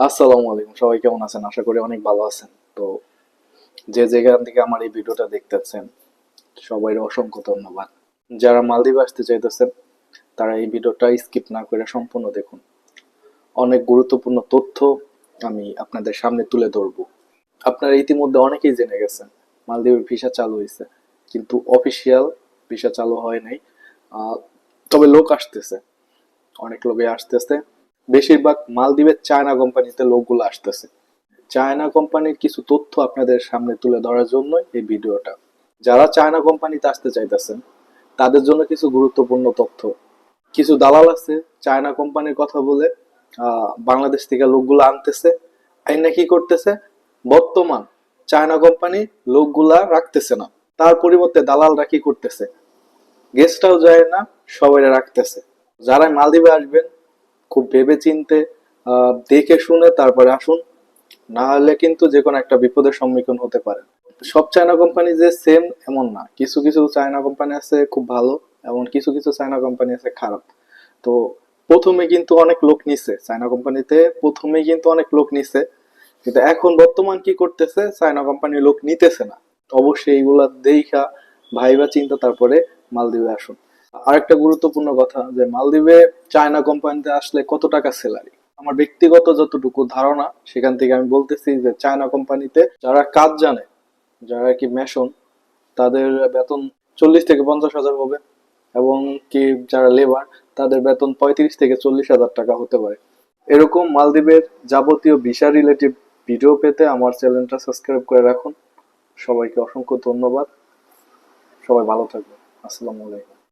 আসসালামু আলাইকুম। সবাই কেমন আছেন? আশা করি অনেক ভালো আছেন। তো যে যেখান থেকে আমার এই ভিডিওটা দেখতেছেন সবাই অসংখ্য ধন্যবাদ। যারা মালদ্বীপ আসতে চাইতেছেন, তারা এই ভিডিওটা স্কিপ না করে সম্পূর্ণ দেখুন। অনেক গুরুত্বপূর্ণ তথ্য আমি আপনাদের সামনে তুলে ধরব। আপনারা ইতিমধ্যে অনেকেই জেনে গেছেন মালদ্বীপের ভিসা চালু হয়েছে। কিন্তু অফিসিয়াল ভিসা চালু হয় নাই। তবে লোক আসতেছে। অনেক লোকে আসতেছে। বেশিরভাগ মালদ্বীপের চায়না কোম্পানিতে লোকগুলো আসতেছে। চায়না কোম্পানির কিছু তথ্য আপনাদের সামনে তুলে ধরার জন্য এই ভিডিওটা। যারা চায়না কোম্পানিতে আসতে চাইতেছেন, তাদের জন্য কিছু গুরুত্বপূর্ণ তথ্য। কিছু দালাল আছে, চায়না কোম্পানির কথা বলে বাংলাদেশ থেকে লোকগুলো আনতেছে। আইনা কি করতেছে? বর্তমান চায়না কোম্পানি লোকগুলা রাখতেছে না। তার পরিবর্তে দালালরা কি করতেছে? গেস্টটাও যায় না সবাই রাখতেছে। যারা মালদ্বীপে আসবেন খুব ভেবে চিনতে দেখে শুনে তারপরে আসুন। না হলে কিন্তু যে কোনো একটা বিপদের সম্মুখীন হতে পারেন সব চায়না কোম্পানি যে সেম এমন না। কিছু কিছু চায়না কোম্পানি আছে খুব ভালো এমন কিছু কিছু চায়না কোম্পানি আছে খারাপ। তো প্রথমে কিন্তু অনেক লোক নিছে চায়না কোম্পানিতে, প্রথমে কিন্তু অনেক লোক নিছে। কিন্তু এখন বর্তমান কি করতেছে, চায়না কোম্পানির লোক নিতেছে না। অবশ্যই এইগুলা দেখা, ভাইবা চিন্তা, তারপরে মালদ্বীপে আসুন। আরেকটা গুরুত্বপূর্ণ কথা যে মালদ্বীপে চায়না কোম্পানিতে আসলে কত টাকা স্যালারি আমার ব্যক্তিগত যতটুকু ধারণা, সেখান থেকে আমি বলতেছি যে চায়না কোম্পানিতে যারা কাজ জানে, যারা কি মেশন তাদের বেতন চল্লিশ থেকে পঞ্চাশ হাজার হবে এবং কি যারা লেবার তাদের বেতন পঁয়ত্রিশ থেকে চল্লিশ হাজার টাকা হতে পারে। এরকম মালদ্বীপের যাবতীয় ভিসা রিলেটিভ ভিডিও পেতে আমার চ্যানেলটা সাবস্ক্রাইব করে রাখুন। সবাইকে অসংখ্য ধন্যবাদ। সবাই ভালো থাকবেন। আসসালামু আলাইকুম।